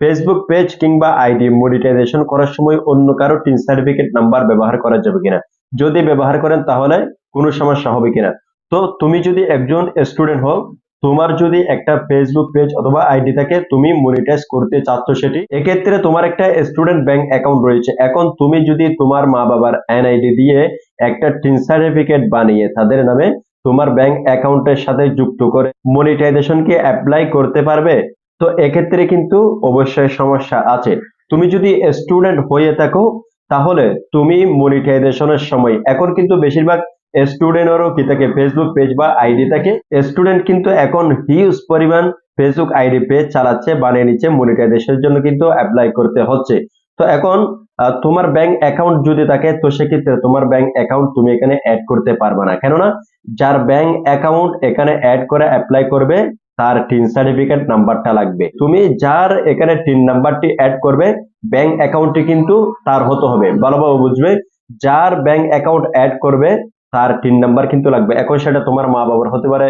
Facebook page কিংবা ID monetization করার সময় অন্য কারও টিন সার্টিফিকেট নাম্বার ব্যবহার করা যাবে কিনা? যদি ব্যবহার করেন তাহলে কোনো সমস্যা হবে কিনা? তো তুমি যদি একজন স্টুডেন্ট হও, তোমার যদি একটা ফেসবুক পেজ অথবা আইডি থাকে, তুমি মনিটাইজ করতে চাচ্ছ সেটি, এক্ষেত্রে তোমার একটা স্টুডেন্ট ব্যাংক অ্যাকাউন্ট রয়েছে। এখন তুমি যদি তোমার মা বাবার এনআইডি দিয়ে একটা টিন সার্টিফিকেট বানিয়ে তাদের নামে তোমার ব্যাংক অ্যাকাউন্টের সাথে যুক্ত করে মনিটাইজেশন কি অ্যাপ্লাই করতে পারবে তো এক্ষেত্রে কিন্তু অবশ্যই সমস্যা আছে। তুমি যদি স্টুডেন্ট হয়ে থাকো, তাহলে তুমি মনিটাইজেশনের সময়, এখন কিন্তু বেশিরভাগ স্টুডেন্টেরও কি থাকে ফেসবুক পেজ বা আইডি থাকে। স্টুডেন্ট কিন্তু এখন হিউজ পরিমাণ ফেসবুক আইডি পেজ চালাচ্ছে, বানিয়ে নিচ্ছে মনিটাইজেশনের জন্য কিন্তু অ্যাপ্লাই করতে হচ্ছে। তো এখন তোমার ব্যাংক অ্যাকাউন্ট যদি থাকে, তো সেক্ষেত্রে তোমার ব্যাংক অ্যাকাউন্ট তুমি এখানে অ্যাড করতে পারবে না। কেননা, যার ব্যাংক অ্যাকাউন্ট এখানে অ্যাড করে অ্যাপ্লাই করবে তার টিন সার্টিফিকেট নাম্বারটা লাগবে। তুমি যার এখানে টিন নাম্বারটি অ্যাড করবে ব্যাংক অ্যাকাউন্টটি কিন্তু তার হতে হবে। ভালোভাবে বুঝবে, যার ব্যাংক অ্যাকাউন্ট অ্যাড করবে, তার টিন নাম্বার কিন্তু লাগবে। এখন সেটা তোমার মা বাবার হতে পারে,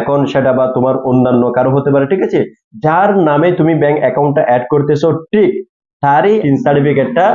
এখন সেটা বা তোমার অন্যান্য কারও হতে পারে, ঠিক আছে? যার নামে তুমি ব্যাংক অ্যাকাউন্টটা অ্যাড করতেছো, ঠিক তারই টিন সার্টিফিকেটটা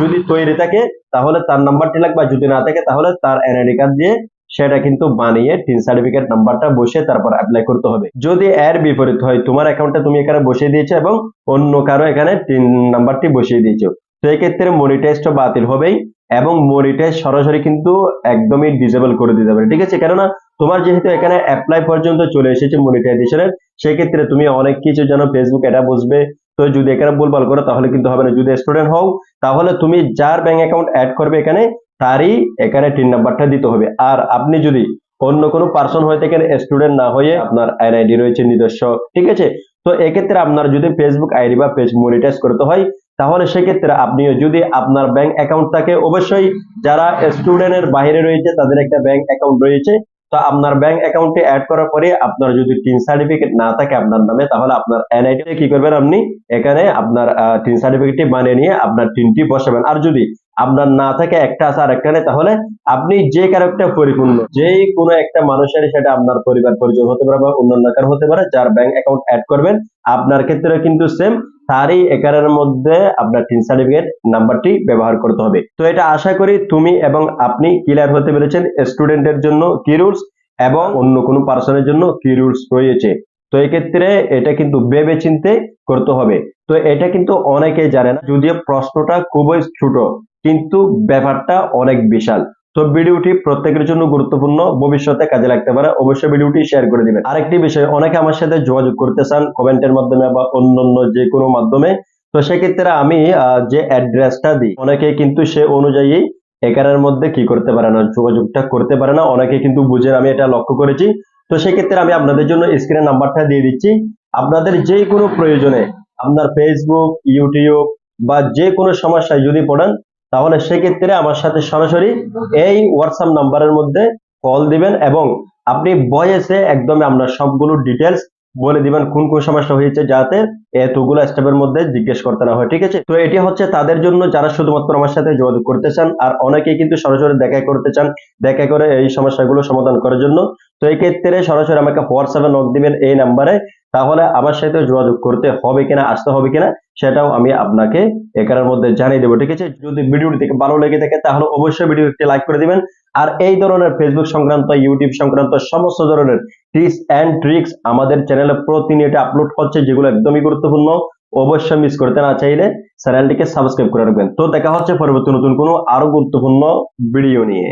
যদি তৈরি থাকে, তাহলে তার নাম্বারটি লাগবে যদি না থাকে, তাহলে তার এনআইডি কার্ড দিয়ে সেটা কিন্তু বানিয়ে টিন সার্টিফিকেট নাম্বারটা বসে তারপর অ্যাপ্লাই করতে হবে। যদি এর বিপরীত হয়, তোমার অ্যাকাউন্টটা তুমি এখানে বসিয়ে দিয়েছ এবং অন্য কারও এখানে টিন নাম্বারটি বসিয়ে দিয়েছ। তো এক্ষেত্রে মনিটাইজটা বাতিল হবেই এবং মনিটাইজ সরাসরি কিন্তু একদমই ডিসেবল করে দিতে পারে ঠিক আছে? কেননা তোমার যেহেতু এখানে অ্যাপ্লাই পর্যন্ত চলে এসেছে মনিটাইজেশনের সেক্ষেত্রে তুমি অনেক কিছু যেন ফেসবুক এটা বসবে। তো যদি এখানে ভুলভাল করো, তাহলে কিন্তু হবে না। যদি স্টুডেন্ট হও, তাহলে তুমি যার ব্যাংক অ্যাকাউন্ট অ্যাড করবে এখানে তারই এখানে টিন নাম্বারটা দিতে হবে। আর আপনি যদি অন্য কোনো পার্সন হয়ে থাকেন স্টুডেন্ট না হয়ে আপনার এনআইডি রয়েছে, নিজস্ব, ঠিক আছে? তো এক্ষেত্রে আপনার যদি ফেসবুক আইডি বা পেজ মনিটাইজ করতে হয়, তাহলে সেক্ষেত্রে আপনিও যদি আপনার ব্যাংক অ্যাকাউন্ট থাকে, অবশ্যই যারা স্টুডেন্টের বাইরে রয়েছে, তাদের একটা ব্যাংক অ্যাকাউন্ট রয়েছে। তো আপনার ব্যাংক অ্যাকাউন্টে অ্যাড করার পরে আপনার যদি টিন সার্টিফিকেট না থাকে আপনার নামে, তাহলে আপনার এনআইডি কি করবেন আপনি? এখানে আপনার টিন সার্টিফিকেটটি বানিয়ে নিয়ে আপনার টিনটি বসাবেন। আর যদি আপনার না থাকে একটা আছে আর একটা নেই, তাহলে আপনি যে কারও একটা পরিপূর্ণ যে কোনো একটা মানুষের সেটা আপনার পরিবার পরিচয় হতে পারে বা অন্যান্য কারও হতে পারে, যার ব্যাংক অ্যাকাউন্ট অ্যাড করবেন, আপনার ক্ষেত্রে কিন্তু সেম তারই একারের মধ্যে আপনার টিন সার্টিফিকেট নাম্বারটি ব্যবহার করতে হবে। তো এটা আশা করি তুমি এবং আপনি ক্লিয়ার হতে পেরেছেন স্টুডেন্টের জন্য কি রুলস এবং অন্য কোনো পার্সনের জন্য কি রুলস রয়েছে। তো এক্ষেত্রে এটা কিন্তু ভেবে চিনতে করতে হবে। তো এটা কিন্তু অনেকেই জানে না, যদিও প্রশ্নটা খুবই ছোট কিন্তু ব্যাপারটা অনেক বিশাল। তো ভিডিওটি প্রত্যেকের জন্য গুরুত্বপূর্ণ, ভবিষ্যতে কাজে লাগতে পারে, অবশ্যই ভিডিওটি শেয়ার করে দিবেন। আরেকটি বিষয়, অনেকে আমার সাথে যোগাযোগ করতে চান কমেন্টের মাধ্যমে বা অন্যান্য যে কোনো মাধ্যমে, তো সেক্ষেত্রে আমি যে অ্যাড্রেসটা দিই, অনেকে কিন্তু সে অনুযায়ী একারের মধ্যে কি করতে পারে না, যোগাযোগটা করতে পারে না, অনেকে কিন্তু বুঝে আমি এটা লক্ষ্য করেছি। তো সেক্ষেত্রে আমি আপনাদের জন্য স্ক্রিনে নাম্বারটা দিয়ে দিচ্ছি। আপনাদের যে কোনো প্রয়োজনে, আপনার ফেসবুক ইউটিউব বা যে কোনো সমস্যায় যদি পড়েন তাহলে সেক্ষেত্রে আমার সাথে সরাসরি এই হোয়াটসঅ্যাপ নাম্বারের মধ্যে কল দিবেন এবং আপনি ভয়েসে একদম আপনার সবগুলো ডিটেলস বলে দিবেন কোন কোন সমস্যা হয়েছে যাতে এতগুলো স্টেপের মধ্যে জিজ্ঞেস করতে না হয়, ঠিক আছে? তো এটি হচ্ছে তাদের জন্য যারা শুধুমাত্র আমার সাথে যোগাযোগ করতে চান আর অনেকেই কিন্তু সরাসরি দেখা করতে চান, দেখা করে এই সমস্যাগুলো সমাধান করার জন্য। তো এই ক্ষেত্রে সরাসরি আমাকে হোয়াটসঅ্যাপে নক দিবেন এই নাম্বারে তাহলে আমার সাথে যোগাযোগ করতে হবে কিনা, আসতে হবে কিনা, সেটাও আমি আপনাকে এখানের মধ্যে জানিয়ে দেবো, ঠিক আছে? যদি ভিডিওটি থেকে ভালো লেগে থাকে, তাহলে অবশ্যই ভিডিওটি লাইক করে দিবেন। আর এই ধরনের ফেসবুক সংক্রান্ত ইউটিউব সংক্রান্ত সমস্ত ধরনের টিপস অ্যান্ড ট্রিক্স আমাদের চ্যানেলে প্রতিনিয়ত আপলোড হচ্ছে, যেগুলো একদমই গুরুত্বপূর্ণ। অবশ্যই মিস করতে না চাইলে চ্যানেলটিকে সাবস্ক্রাইব করে রাখবেন। তো দেখা হচ্ছে পরবর্তী নতুন কোনো আরও গুরুত্বপূর্ণ ভিডিও নিয়ে।